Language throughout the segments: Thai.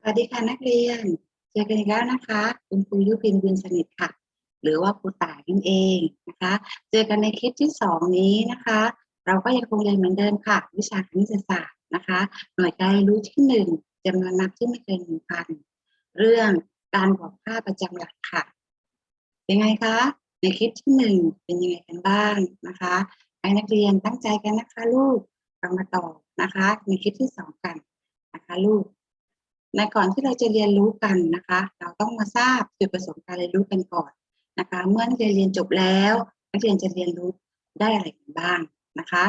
สวัสดีค่ะนักเรียน เจอกันอีกแล้วนะคะ คุณครูยุพินบุญสนิทค่ะ หรือว่าครูต่ายนั่นเองนะคะ เจอกันในคลิปที่สองนี้นะคะ เราก็ยังคงเรียนเหมือนเดิมค่ะ วิชาคณิตศาสตร์นะคะ หน่วยการรู้ที่หนึ่งจำนวนนับที่ไม่เกินหนึ่งพัน เรื่องการบอกค่าประจำหลักค่ะ เป็นไงคะ ในคลิปที่หนึ่งเป็นยังไงกันบ้างนะคะให้นักเรียนตั้งใจกันนะคะลูกเรามาต่อนะคะ ในคลิปที่สองกัน นะคะลูก ในก่อนที่เราจะเรียนรู้กันนะคะ เราต้องมาทราบจุดประสงค์การเรียนรู้กันก่อนนะคะ เมื่อนักเรียนเรียนจบแล้วนักเรียนจะเรียนรู้ได้อะไรกันบ้างนะคะ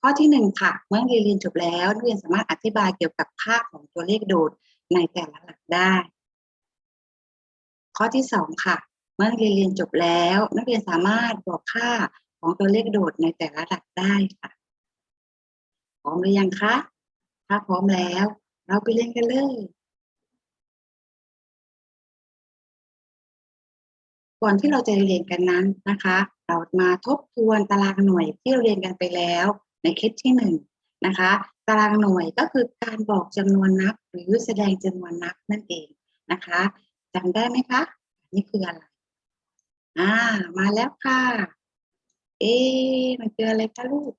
ข้อที่หนึ่งค่ะ เมื่อนักเรียนเรียนจบแล้วนักเรียนสามารถอธิบายเกี่ยวกับค่าของตัวเลขโดดในแต่ละหลักได้ ข้อที่สองค่ะ เมื่อนักเรียนเรียนจบแล้ว นักเรียนสามารถบอกค่าของตัวเลขโดดในแต่ละหลักได้ค่ะ พร้อมหรือยังคะ ถ้าพร้อมแล้ว เราไปเรียนกันเลยก่อนที่เราจะเรียนกันนั้นนะคะ เรามาทบทวนตารางหน่วยที่เราเรียนกันไปแล้วในคลิปที่หนึ่งนะคะ ตารางหน่วยก็คือการบอกจำนวนนับหรือแสดงจำนวนนับนั่นเองนะคะจำได้ไหมคะนี่คืออะไรอ่ามาแล้วค่ะ เอ๊ะมันคืออะไรคะลูก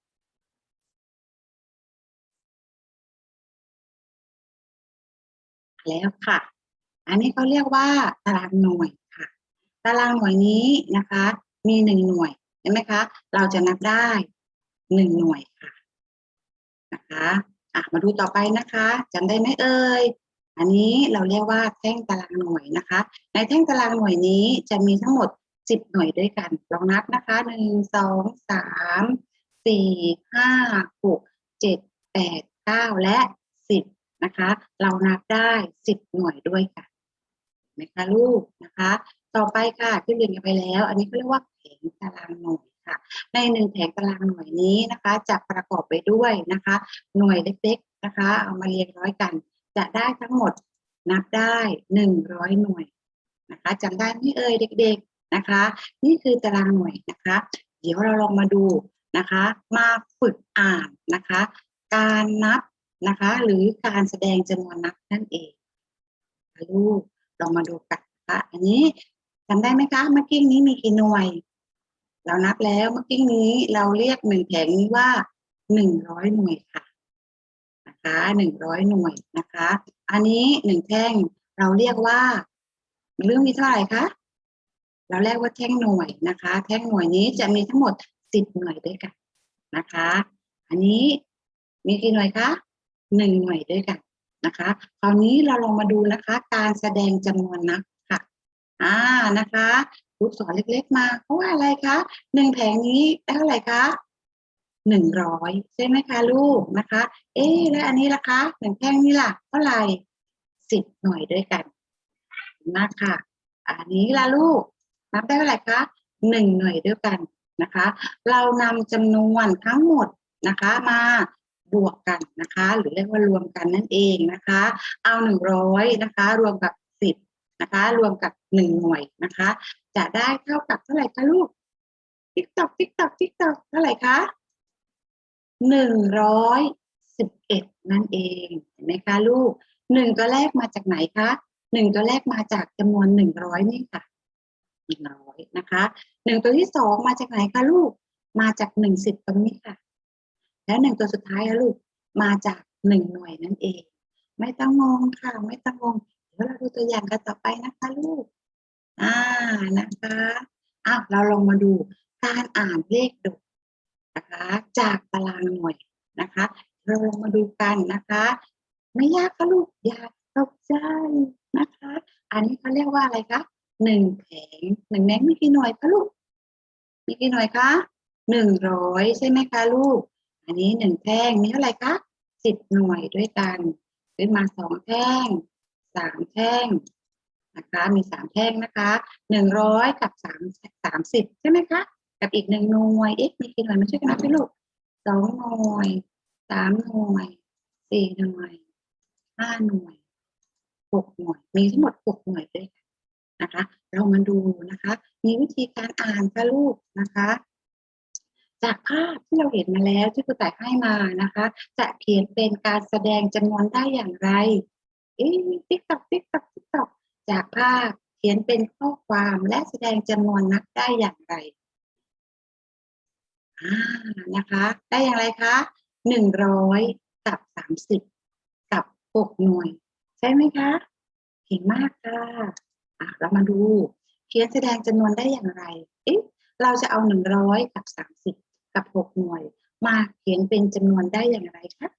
แล้วค่ะ อันนี้เขาเรียกว่าตารางหน่วยค่ะ ตารางหน่วยนี้นะคะ มีหนึ่งหน่วยเห็นไหมคะ เราจะนับได้หนึ่งหน่วยค่ะนะคะอะมาดูต่อไปนะคะจำได้ไหมเอ่ยอันนี้เราเรียกว่าแท่งตารางหน่วยนะคะ ในแท่งตารางหน่วยนี้จะมีทั้งหมดสิบหน่วยด้วยกัน ลองนับนะคะหนึ่งสองสามสี่ห้าหกเจ็ดแปดเก้าและสิบ นะคะ เรานับได้สิบหน่วยด้วยค่ะเห็นไหมคะลูกนะคะ ต่อไปค่ะที่เรียนกันไปแล้ว อันนี้เขาเรียกว่าแผงตารางหน่วยค่ะ ในหนึ่งแผงตารางหน่วยนี้นะคะ จะประกอบไปด้วยนะคะ หน่วยเล็กๆนะคะ เอามาเรียงร้อยกัน จะได้ทั้งหมดนับได้หนึ่งร้อยหน่วยนะคะจำได้ไหมเอ่ยเด็ก ๆนะคะ นี่คือตารางหน่วยนะคะ เดี๋ยวเราลองมาดูนะคะ มาฝึกอ่านนะคะ การนับ นะคะ หรือการแสดงจำนวนนับนั่นเองลูกลองมาดูกันนะคะอันนี้จำได้ไหมคะเมื่อกี้นี้มีกี่หน่วย เรานับแล้วเมื่อกี้นี้เราเรียกหนึ่งแผงนี้ว่าหนึ่งร้อยหน่วยค่ะนะคะหนึ่งร้อยหน่วยนะคะ อันนี้หนึ่งแท่งเราเรียกว่าเรื่องมีเท่าไหร่คะเราเรียกว่าแท่งหน่วยนะคะ แท่งหน่วยนี้จะมีทั้งหมดสิบหน่วยด้วยกันนะคะ อันนี้มีกี่หน่วยคะ หนึ่งหน่วยด้วยกันนะคะ คราวนี้เราลองมาดูนะคะ การแสดงจำนวนนับค่ะอ่านะคะลูกศรเล็กๆมาเพราะว่าอะไรคะหนึ่งแผงนี้ได้เท่าไหร่คะหนึ่งร้อยใช่ไหมคะลูกนะคะ เอ๊แล้วอันนี้ล่ะคะหนึ่งแท่งนี้ล่ะเท่าไหร่สิบหน่วยด้วยกันมากค่ะอันนี้ล่ะลูกนับได้เท่าไหร่คะหนึ่งหน่วยด้วยกันนะคะ เรานำจำนวนทั้งหมดนะคะ มา บวกกันนะคะ หรือเรียกว่ารวมกันนั่นเองนะคะ เอาหนึ่งร้อยนะคะ รวมกับสิบนะคะ รวมกับหนึ่งหน่วยนะคะ จะได้เท่ากับเท่าไหร่คะลูกติ๊กตอกติ๊กตอกติ๊กตอกเท่าไหร่คะหนึ่งร้อยสิบเอ็ดนั่นเองเห็นไหมคะลูกหนึ่งตัวแรกมาจากไหนคะหนึ่งตัวแรกมาจากจำนวนหนึ่งร้อยนี่ค่ะหนึ่งร้อยนะคะหนึ่งตัวที่สองมาจากไหนคะลูกมาจากหนึ่งสิบตรงนี้ค่ะ และหนึ่งตัวสุดท้ายลูกมาจากหนึ่งหน่วยนั่นเอง ไม่ต้องงงค่ะ ไม่ต้องงงเดี๋ยวเราดูตัวอย่างกันต่อไปนะคะลูก อ่านะคะอ้าวเราลองมาดูการอ่านเลขโดดนะคะจากตารางหน่วยนะคะ เราลองมาดูกันนะคะ ไม่ยากค่ะลูกอย่าตกใจนะคะ อันนี้เขาเรียกว่าอะไรคะหนึ่งแผงหนึ่งแผงมีกี่หน่วยคะลูกมีกี่หน่วยคะหนึ่งร้อยใช่ไหมคะลูก อันนี้หนึ่งแท่งมีเท่าไหร่คะสิบหน่วยด้วยกันขึ้นมาสองแท่งสามแท่งนะคะมีสามแท่งนะคะหนึ่งร้อยกับสามสามสิบใช่ไหมคะกับอีกหนึ่งหน่วยเอ๊ะมีกี่หน่วยมาช่วยกันนับด้วยลูกสองหน่วยสามหน่วยสี่หน่วยห้าหน่วยหกหน่วย มีทั้งหมดหกหน่วยด้วยนนะคะ เรามาดูนะคะ มีวิธีการอ่านค่ะลูกนะคะ จากภาพที่เราเห็นมาแล้วที่ครูต่ให้มานะคะ จะเขียนเป็นการแสดงจำนวนได้อย่างไรเอ๊ะติ๊กตอกติ๊กตอกติ๊กตอกจากภาพเขียนเป็นข้อความและแสดงจำนวนนับได้อย่างไรอ่านะคะ ได้อย่างไรคะหนึ่งร้อยกับสามสิบกับหกหน่วย ใช่ไหมคะเก่งมากค่ะอะ เรามาดู เขียนแสดงจำนวนได้อย่างไร เอ๊ะเราจะเอาหนึ่งร้อยกับสามสิบ กับหกหน่วย มาเขียนเป็นจำนวนได้อย่างไรคะ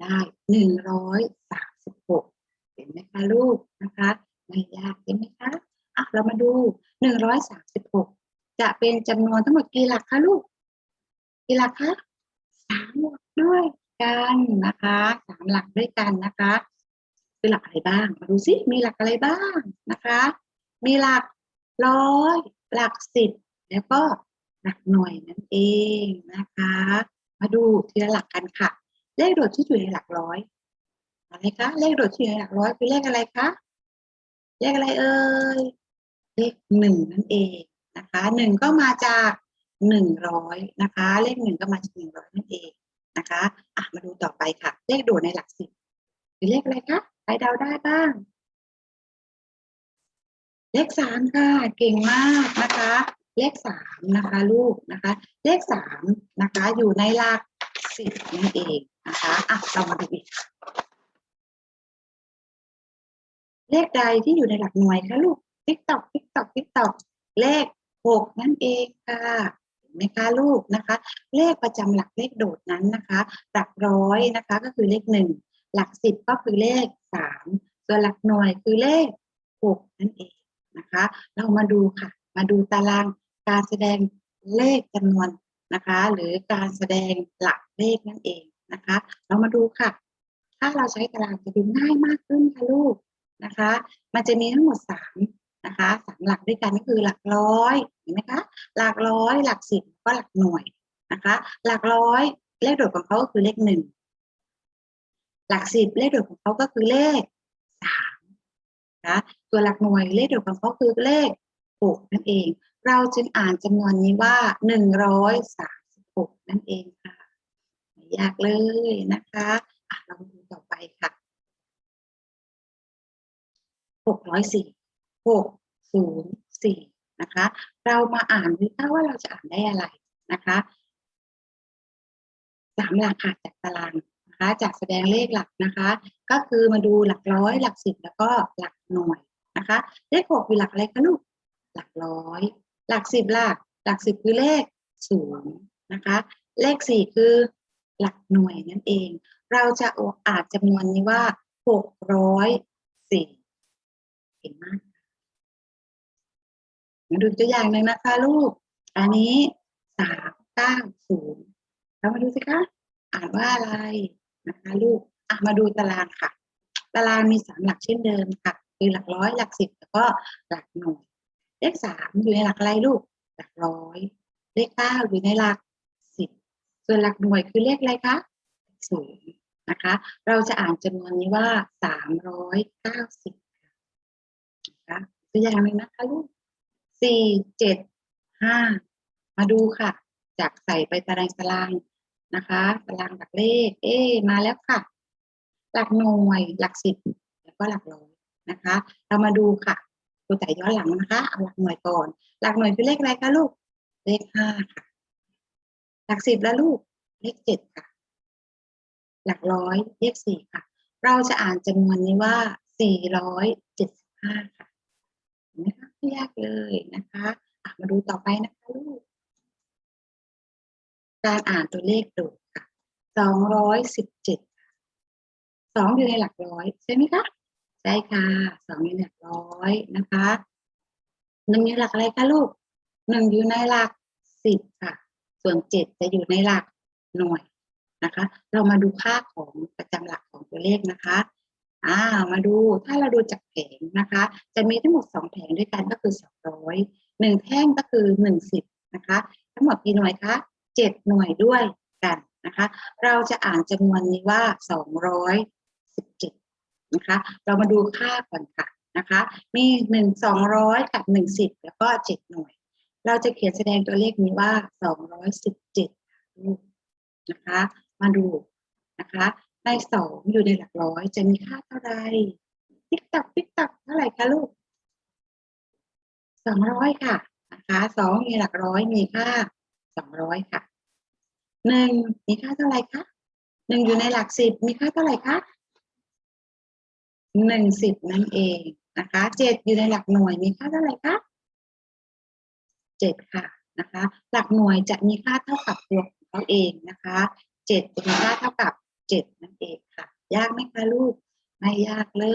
ได้หนึ่งร้อยสามสิบหกเห็นไหมคะลูกนะคะไม่ยากเห็นไหมคะอะเรามาดูหนึ่งร้อยสามสิบหกจะเป็นจำนวนทั้งหมดกี่หลักคะลูกกี่หลักคะสามหลักด้วยกันนะคะสามหลักด้วยกันนะคะคือหลักอะไรบ้างมาดูซิมีหลักอะไรบ้างนะคะ มีหลักร้อยหลักสิบแล้วก็ หลักหน่วยนั่นเองนะคะ มาดูทีละหลักกันค่ะ เลขโดดที่อยู่ในหลักร้อยอะไรคะเลขโดดที่อยู่ในหลักร้อยคือเลขอะไรคะเลขอะไรเอ่ยเลขหนึ่งนั่นเองนะคะหนึ่งก็มาจากหนึ่งร้อยนะคะ เลขหนึ่งก็มาจากหนึ่งร้อยนั่นเองนะคะอะมาดูต่อไปค่ะ เลขโดดในหลักสิบคือเลขอะไรคะใครเดาได้บ้าง เลขสามค่ะ เก่งมากนะคะ เลขสามนะคะลูกนะคะ เลขสามนะคะอยู่ในหลักสิบนั่นเองนะคะอะเรามาดูอีกเลขใดที่อยู่ในหลักหน่วยคะลูกติ๊กตอกติ๊กตอกติ๊กตอกเลขหกนั่นเองค่ะเห็นไหมคะลูกนะคะ เลขประจำหลักเลขโดดนั้นนะคะ หลักร้อยนะคะก็คือเลขหนึ่งหลักสิบก็คือเลขสามส่วนหลักหน่วยคือเลขหกนั่นเองนะคะ เรามาดูค่ะ มาดูตาราง การแสดงเลขจำนวนนะคะ หรือการแสดงหลักเลขนั่นเองนะคะ เรามาดูค่ะ ถ้าเราใช้ตารางจะดูง่ายมากขึ้นค่ะลูกนะคะ มันจะมีทั้งหมดสามนะคะสามหลักด้วยกันก็คือหลักร้อยเห็นไหมคะหลักร้อย หลักสิบก็หลักหน่วยนะคะ หลักร้อยเลขโดดของเขาก็คือเลขหนึ่งหลักสิบเลขโดดของเขาก็คือเลขสามนะตัวหลักหน่วยเลขโดดของเขาคือเลขหกนั่นเอง เราจึงอ่านจำนวนนี้ว่าหนึ่งร้อยสามสิบหกนั่นเองค่ะไม่ยากเลยนะคะอะเราดูต่อไปค่ะหกร้อยสี่หกศูนย์สี่นะคะ เรามาอ่านดูว่าเราจะอ่านได้อะไรนะคะสามหลักค่ะจากตารางนะคะจากแสดงเลขหลักนะคะ ก็คือมาดูหลักร้อยหลักสิบแล้วก็หลักหน่วยนะคะ เลขหกคือหลักอะไรคะลูกหลักร้อย หลักสิบหลักหลักสิบคือเลขศูนย์นะคะ เลขสี่คือหลักหน่วยนั่นเอง เราจะอานจำนวนนี้ว่าหกร้อยสี่เก่งมากมาดูตัวอย่างหนึ่งนะคะลูก อันนี้สามเก้าศูนย์เรามาดูสิคะอ่านว่าอะไรนะคะลูกอะมาดูตารางค่ะ ตารางมีสามหลักเช่นเดิมค่ะ คือหลักร้อยหลักสิบแล้วก็หลักหน่วย เลขสามอยู่ในหลักอะไรลูก หลักร้อย เลขเก้าอยู่ในหลักสิบส่วนหลักหน่วยคือเลขอะไรคะศูนย์นะคะ เราจะอ่านจำนวนนี้ว่าสามร้อยเก้าสิบนะคะตัวอย่างหนึ่งนะคะลูกสี่เจ็ดห้ามาดูค่ะ จากใส่ไปตารางตารางนะคะตารางหลักเลข เอ๊มาแล้วค่ะ หลักหน่วยหลักสิบแล้วก็หลักร้อยนะคะ เรามาดูค่ะ ดูแต่ย้อนหลังนะคะเอาหลักหน่วยก่อน หลักหน่วยคือเลขอะไรคะลูก เลขห้าค่ะ หลักสิบแล้วลูก เลขเจ็ดค่ะ หลักร้อยเลขสี่ค่ะ เราจะอ่านจำนวนนี้ว่าสี่ร้อยเจ็ดสิบห้าค่ะเห็นไหมคะไม่ยากเลยนะคะะมาดูต่อไปนะคะลูก การอ่านตัวเลขโดดค่ะสองร้อยสิบเจ็ดสองอยู่ในหลักร้อยใช่ไหมคะ ใช่ค่ะสองอยู่ในหลักร้อยนะคะหนึ่งอยู่หลักอะไรคะลูกหนึ่งอยู่ในหลักสิบค่ะ ส่วนเจ็ดจะอยู่ในหลักหน่วยนะคะ เรามาดูค่าของประจำหลักของตัวเลขนะคะอ่ามาดูถ้าเราดูจากแผงนะคะ จะมีทั้งหมดสองแผงด้วยกันก็คือสองร้อยหนึ่งแท่งก็คือหนึ่งสิบนะคะ ทั้งหมดกี่หน่วยคะเจ็ดหน่วยด้วยกันนะคะ เราจะอ่านจำนวนนี้ว่าสองร้อยสิบเจ็ด นะคะ เรามาดูค่าก่อนค่ะนะคะ มีหนึ่งสองร้อยกับหนึ่งสิบแล้วก็เจ็ดหน่วย เราจะเขียนแสดงตัวเลขนี้ว่าสองร้อยสิบเจ็ดลูกนะคะ มาดูนะคะ ในสองอยู่ในหลักร้อยจะมีค่าเท่าไหร่ติ๊กตักติ๊กตักเท่าไหร่คะลูกสองร้อยค่ะนะคะสองมีหลักร้อยมีค่าสองร้อยค่ะหนึ่งมีค่าเท่าไหร่คะหนึ่งอยู่ในหลักสิบมีค่าเท่าไหร่คะ หนึ่งสิบนั่นเองนะคะเจ็ดอยู่ในหลักหน่วยมีค่าเท่าไหร่คะเจ็ดค่ะนะคะ หลักหน่วยจะมีค่าเท่ากับตัวของเขาเองนะคะเจ็ดจะมีค่าเท่ากับเจ็ดนั่นเองค่ะ ยากไหมคะลูกไม่ยากเล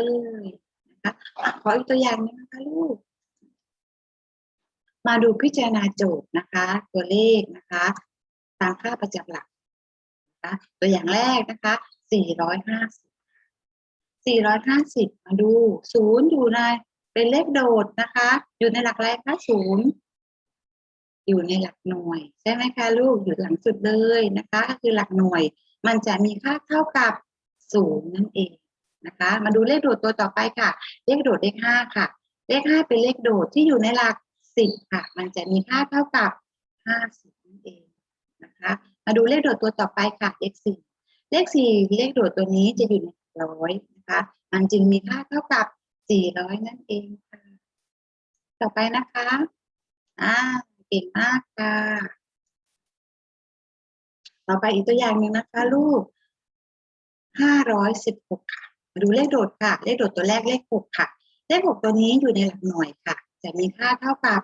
ยนะคะอะขออีกตัวอย่างหนึงนะคะลูก มาดูพิจารณาโจทย์นะคะ ตัวเลขนะคะตามค่าประจำหลักนะคะตัวอย่างแรกนะคะ450 450 มาดู ศูนย์อยู่ในเป็นเลขโดดนะคะ อยู่ในหลักอะไรคะศูนย์อยู่ในหลักหน่วย ใช่ไหมคะลูกอยู่หลังสุดเลยนะคะก็คือหลักหน่วย มันจะมีค่าเท่ากับศูนย์นั่นเองนะคะ มาดูเลขโดดตัวต่อไปค่ะ เลขโดดเลขห้าค่ะ เลขห้าเป็นเลขโดดที่อยู่ในหลักสิบค่ะ มันจะมีค่าเท่ากับห้าสิบนั่นเองนะคะ มาดูเลขโดดตัวต่อไปค่ะ เลขสี่เลขสี่เลขโดดตัวนี้จะอยู่ในร้อย นะคะ มันจึงมีค่าเท่ากับสี่ร้อยนั่นเองค่ะ ต่อไปนะคะ อ่า เก่งมากค่ะ ต่อไปอีกตัวอย่างหนึ่งนะคะลูกห้าร้อยสิบหกค่ะมาดูเลขโดดค่ะ เลขโดดตัวแรกเลขหกค่ะ เลขหกตัวนี้อยู่ในหลักหน่วยค่ะ จะมีค่าเท่ากับ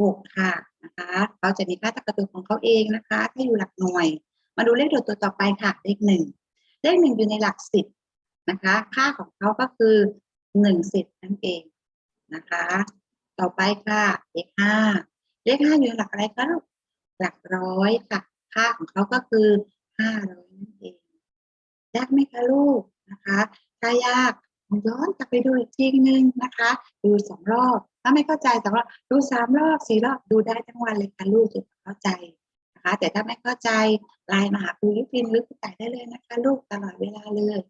หกค่ะนะคะเขาจะมีค่าตะกตัวของเขาเองนะคะ ถ้าอยู่หลักหน่วย มาดูเลขโดดตัวต่อไปค่ะ เลขหนึ่งเลขหนึ่งอยู่ในหลักสิบ นะคะ ค่าของเขาก็คือหนึ่งสิบนั่นเองนะคะ ต่อไปค่ะเลขห้าเลขห้าอยู่หลักอะไรคะลูกหลักร้อยค่ะ ค่าของเขาก็คือห้าร้อยนั่นเองยากไหมคะลูกนะคะถ้ายากย้อนกลับไปดูอีกทีนึงนะคะ ดูสองรอบถ้าไม่เข้าใจสองรอบดูสามรอบสี่รอบดูได้ทั้งวันเลยค่ะลูกจนเข้าใจนะคะ แต่ถ้าไม่เข้าใจไลน์มาหาครูยุพินหรือครูไก่ได้เลยนะคะ ลูกตลอดเวลาเลย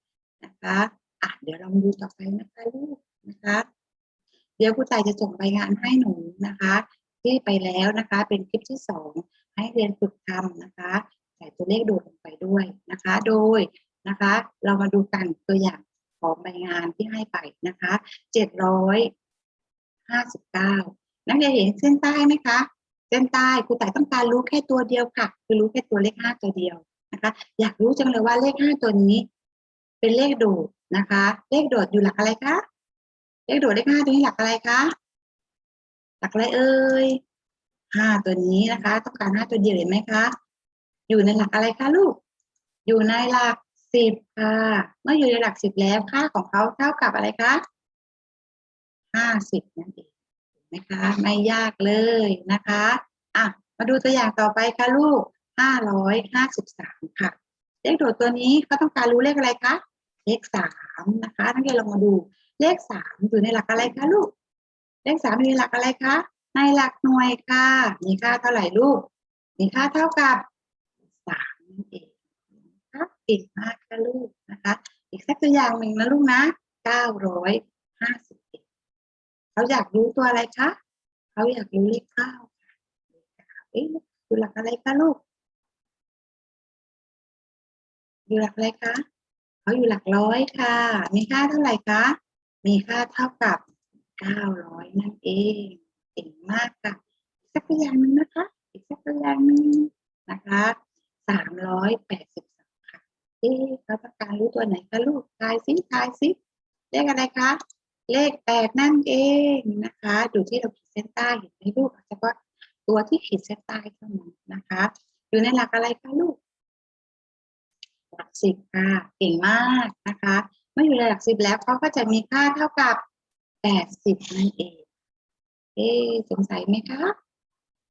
นะคะอะเดี๋ยวเรามาดูต่อไปนะคะลูกนะคะ เดี๋ยวครูไก่จะส่งใบงานให้หนูนะคะ ที่ไปแล้วนะคะ เป็นคลิปที่สองให้เรียนฝึกทำนะคะใส่ตัวเลขโดดลงไปด้วยนะคะ โดยนะคะ เรามาดูกันตัวอย่างของใบงานที่ให้ไปนะคะเจ็ดร้อยห้าสิบเก้านักเรียนเห็นเส้นใต้ไหมคะเส้นใต้ครูแต่ต้องการรู้แค่ตัวเดียวค่ะ คือรู้แค่ตัวเลขห้าตัวเดียวนะคะ อยากรู้จังเลยว่าเลขห้าตัวนี้ เป็นเลขโดดนะคะ เลขโดดอยู่หลักอะไรคะเลขโดดเลขห้าตัวนี้หลักอะไรคะหลักอะไรเอ่ยห้าตัวนี้นะคะ ต้องการห้าตัวเดียวเห็นไหมคะอยู่ในหลักอะไรคะลูก อยู่ในหลักสิบค่ะ เมื่ออยู่ในหลักสิบแล้วค่าของเขาเท่ากับอะไรคะห้าสิบนั่นเองนไหมคะ ไม่ยากเลยนะคะอะมาดูตัวอย่างต่อไปค่ะลูกห้าร้อยห้าสิบสามค่ะ เลขโดดตัวนี้เขาต้องการรู้เลขอะไรคะ เลขสามนะคะนักเรียนลองมาดูเลขสามอยู่ในหลักอะไรคะลูก เลขสามอยู่ในหลักอะไรคะในหลักหน่วยค่ะ มีค่าเท่าไหร่ลูก มีค่าเท่ากับสามนั่นเองนะคะเก่งมากค่ะลูกนะคะ อีกสักตัวอย่างหนึ่งนะลูกนะเก้าร้อยห้าสิบเอ็ดเขาอยากรู้ตัวอะไรคะเขาอยากรู้เลขเก้าค่ะเลขเก้าเอ๊ะอยู่หลักอะไรคะลูก อยู่หลักอะไรคะ เขาอยู่หลักร้อยค่ะ มีค่าเท่าไหร่คะ มีค่าเท่ากับเก้าร้อยนั่นเองเก่งมากค่ะอีกสักตัวอย่างหนึ่งนะคะ อีกสักตัวอย่างหนึ่งนะคะสามร้อยแปดสิบสองค่ะ เอ๊ะเขาต้องการรู้ตัวไหนคะลูกทายซิทายซิเลขอะไรคะ เลขแปดนั่นเองนะคะ ดูที่เราขีดเส้นใต้เห็นไหมลูกเฉพาะตัวที่ขีดเส้นใต้เท่านั้นนะคะ อยู่ในหลักอะไรคะลูก หลักสิบค่ะเก่งมากนะคะเมื่ออยู่ในหลักสิบแล้วเขาก็จะมีค่าเท่ากับแปดสิบนั่นเอง เอ๊สงสัยไหมคะ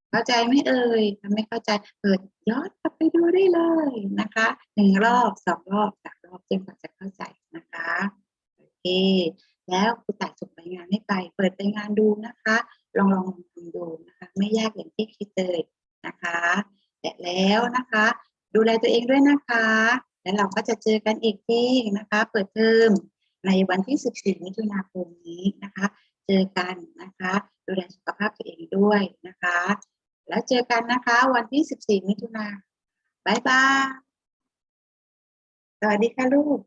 เข้าใจไหมเอ่ยถ้าไม่เข้าใจเปิดย้อนกลับไปดูได้เลยนะคะหนึ่งรอบสองรอบสามรอบจนกว่าจะเข้าใจนะคะโอเคแล้วครูต่ายส่งใบงานให้ไป เปิดใบงานดูนะคะ ลองลองทำดูนะคะ ไม่ยากอย่างที่คิดเลยนะคะ แต่แล้วนะคะ ดูแลตัวเองด้วยนะคะ แล้วเราก็จะเจอกันอีกทีนะคะ เปิดเทอมในวันที่ 14 มิถุนาคมนี้นะคะ เจอกันนะคะ ดูแลสุขภาพตัวเองด้วยนะคะ แล้วเจอกันนะคะวันที่ 14 มิถุนาบายบายสวัสดีค่ะลูก